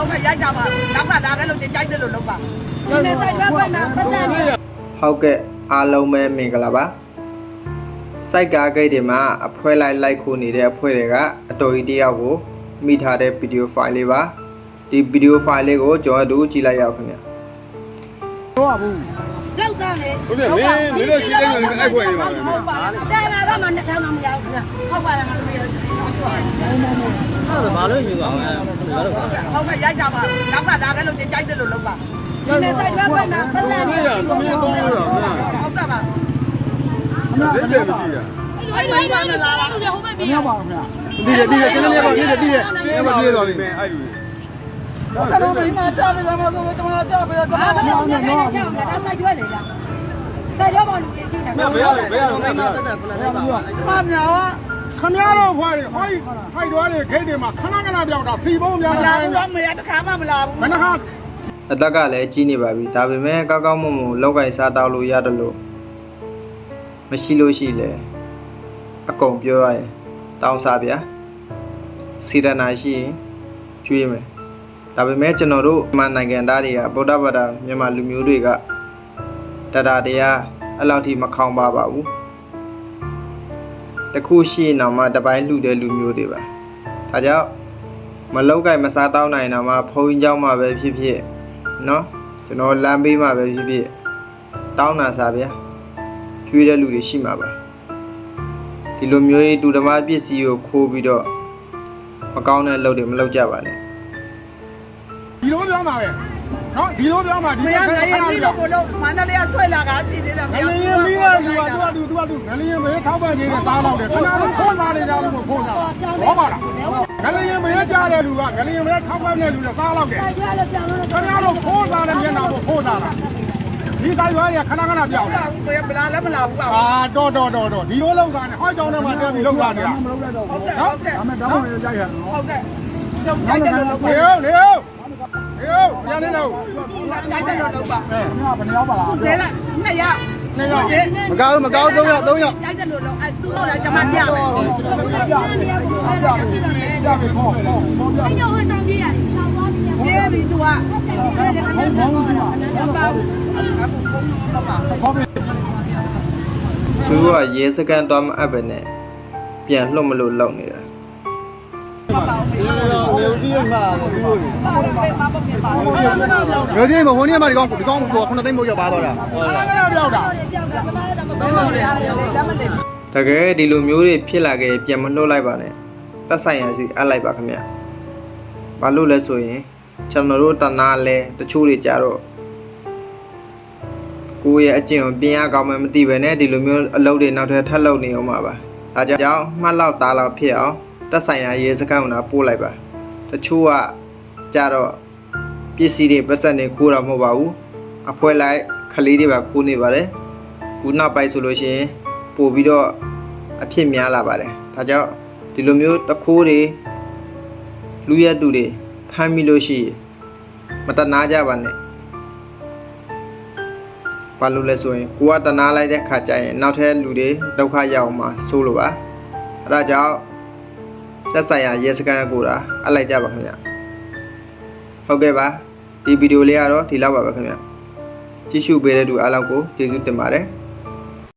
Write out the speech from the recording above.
ဟုတ်ကဲ့ရိုက်တာပါနောက်ကလာခဲ့လို့ကြိုက်တယ်လို့လုပ်ပါဒီနေ့ဆိုင်ဘက်မှာပတ်သက်နေဟုတ်ကဲ့အားလုံးပဲမင်္ဂလာပါစိုက်ကားဂိတ်တွေမှာအဖွဲလိုက်လိုက်ခိုးနေတဲ့အဖွဲတွေကအတော်ကြီးတယောက်ကိုမိထားတဲ့ဗီဒီယိုဖိုင်လေးပါဒီဗီဒီယိုဖိုင်လေးကိုကျွန်တော်တို့ကြည့်လိုက်ရအောင်ခင်ဗျ လောက်သားလေဟုတ်တယ်မင်းမင်းတို့ရှိတဲ့လူအဲ့ခွေနေပါမယ်မင်းတာလာကမှနှစ်ထောင်မှမရဘူးခင်ဗျဟုတ်ပါလားငါတို့ရအဲ့ဒါဘာလို့ယူအောင်လဲဘာလို့ဟုတ်ကဲ့ရိုက်တာပါနောက်ကလာခဲ့လို့ကြိုက်တယ်လို့လုပ်ပါဒီနေ့ဆိုင်ဘက်မှာပတ်သက်နေမင်းရမင်းတော့ရတာဟုတ်ကဲ့ပါလက်လက်မရှိရအဲ့ဒီဘာလဲလာလာလို့ဟိုဘက်ပြေးပါဒီရဒီရကျွန်တော်မြတ်ပါဒီရဒီရမြတ်ပါဒီရတော်ပြီမင်းအဲ့လူ ကျွန်တော်မိမကြားပြီသမားဆိုတော့ကျွန်တော်ကြားပြီကျွန်ဘာတော်မှမလုပ်နိုင်တဲ့ကြောင့်ဒါဆိုင်ရွက်လေလားဆိုင်ရွက်ပေါ်လူကြီးကြည့်တာမင်းဘယ်ရဘယ်ရတော့မင်းတက်တက်ခဏလေးပါမမြောင်ခမရတော့ဖွားရဟိုင်းဖိုက်သွားတဲ့ဂိတ်တွေမှာခဏခဏပြောင်းတာဖီပုံးများမတာလာဘူးတော့မရတခါမှမလာဘူးဘယ်နှခါအသက်ကလည်းကြီးနေပါပြီဒါပေမဲ့ကောက်ကောက်မွန်မွန်လောက်ကင်စားတောက်လို့ရတယ်လို့မရှိလို့ရှိလေအကုန်ပြောရရင်တောင်းစားဗျာစီရနာရှိရင်ကျွေးမယ် ဒါပေမဲ့ကျွန်တော်တို့မြန်မာနိုင်ငံသားတွေကဗုဒ္ဓဘာသာမြန်မာလူမျိုးတွေကတတာတရားအဲ့လောက်ထိမခေါင်ပါပါဘူးတခုရှိရင်တော့မှတပိုင်းလှူတဲ့လူမျိုးတွေပါဒါကြောင့်မလောက်ကင်မစားတောင်းနိုင်တော့မှဘုန်းကြီးเจ้าမှာပဲဖြစ်ဖြစ်เนาะကျွန်တော်လမ်းဘေးမှာပဲဖြစ်ဖြစ်တောင်းတာစားဗျာကျွေးတဲ့လူတွေရှိမှာပါဒီလိုမျိုးကြီးတူဓမ္မပစ္စည်းကိုခိုးပြီးတော့မကောင်းတဲ့အလုပ်တွေမလုပ်ကြပါနဲ့ ဒီလိုပြောင်းတာပဲနော်ဒီလိုပြောင်းမှာဒီမရနိုင်ရင်ပြီးတော့ဘလို့မန္တလေးကထွက်လာတာပြည်သေးတယ်ငလျင်မီးရလူကသူကသူကသူငလျင်မေးထောက်ပံ့နေတဲ့သားတော့တယ်ခဏတော့ခိုးစားနေကြလို့ခိုးစားဘောပါလားငလျင်မေးကြတဲ့လူကငလျင်မေးထောက်ပံ့တဲ့လူနဲ့စားတော့တယ်ဆိုင်ရွက်လို့ပြောင်းလို့ခဏတော့ခိုးစားတဲ့မျက်နှာကိုခိုးစားတာဒီတိုင်းရွားရခဏခဏပြောင်းလာဘူးဘယ်လာလည်းမလာဘူးပါအာတော့တော့တော့တော့ဒီလိုလောက်တာနဲ့ဟောကြောင်းထဲမှာတက်ပြီးလောက်တာနေတာဟုတ်ကဲ့ဟုတ်ကဲ့ဒါမဲ့ဓာတ်ပုံရရိုက်ရနော်ဟုတ်ကဲ့ကျွန်တော်ကြိုက်တယ်လို့လုပ်ပါနေဟု တ်နေဟုတ်နေဟုတ်ရနေတော့ကြိုက်တယ်လို့လုပ်ပါအဲဘယ်နှယောက်ပါလားခုသေးလားနှစ်ယောက်နေရောက်ဒီမကောင်းမကောင်း3ရောက်3ရောက်ကြိုက်တယ်လို့လုပ်အဲသူ့တော့လည်းကျွန်မပြမယ်ရပြီခေါ်ခေါ်ခေါ်ပြအဲ့တော့ဟိုတောင်ပြေးရတယ်ဆောင်းသွားပြီပြေးပြီသူကဟုတ်ပါဘူးအခုဘုံတော့ပါခေါ်ပြီသူတို့ကရဲစကန်တော့မအပ်ပဲနဲ့ပြန်လှုပ်မလို့လောက်နေတာဟုတ်ပါဘူးလေဒီရ မှာဒီလိုပါဘူးပါပါပြပါမျိုးချင်းမဟိုနေ့မှဒီကောင်ဒီကောင်ကိုခုနှစ်သိန်းမို့ရောက်ပါတော့တာခဏခဏပြောက်တာတော့ရတယ်လက်မတည်တကယ်ဒီလိုမျိုးတွေဖြစ်လာခဲ့ပြန်မလှုပ်လိုက်ပါနဲ့တက်ဆိုင်ရစီအပ်လိုက်ပါခင်ဗျဘာလို့လဲဆိုရင်ကျွန်တော်တို့တနာလဲတချို့တွေကြတော့ကိုယ့်ရဲ့အကျင့်ကိုပြင်ရကောင်းမှမသိပဲနဲ့ဒီလိုမျိုးအလုပ်တွေနောက်ထပ်ထပ်လုပ်နေအောင်ပါပါဒါကြောင့်မှတ်လောက်သားလောက်ဖြစ်အောင် တက်ဆိုင်ရရေးစကန်ကပို့လိုက်ပါတချို့ကကြတော့ပစ္စည်းတွေပတ်စံတွေခိုးတာမဟုတ်ပါဘူးအဖွဲလိုက်ခလေးတွေပါခိုးနေပါတယ်ခုနောက်ပိုင်းဆိုလို့ရှိရင်ပို့ပြီးတော့အဖြစ်များလာပါတယ်ဒါကြောင့်ဒီလိုမျိုးတခိုးတွေလူရက်တူတွေဖမ်းမိလို့ရှိရင်မတနာကြပါနဲ့ဘာလို့လဲဆိုရင်ကိုကတနာလိုက်တဲ့ခါကျရင်နောက်ထပ်လူတွေဒုက္ခရောက်အောင်မှာစိုးလို့ပါအဲဒါကြောင့် သက်ဆိုင်ရာရဲစခန်းကိုတာအပ်လိုက်ကြပါခင်ဗျဟုတ်ကဲ့ပါဒီဗီဒီယိုလေးကတော့ဒီလောက်ပါပဲခင်ဗျကြည့်ရှုပေးတဲ့သူအားလုံးကိုကျေးဇူးတင်ပါတယ်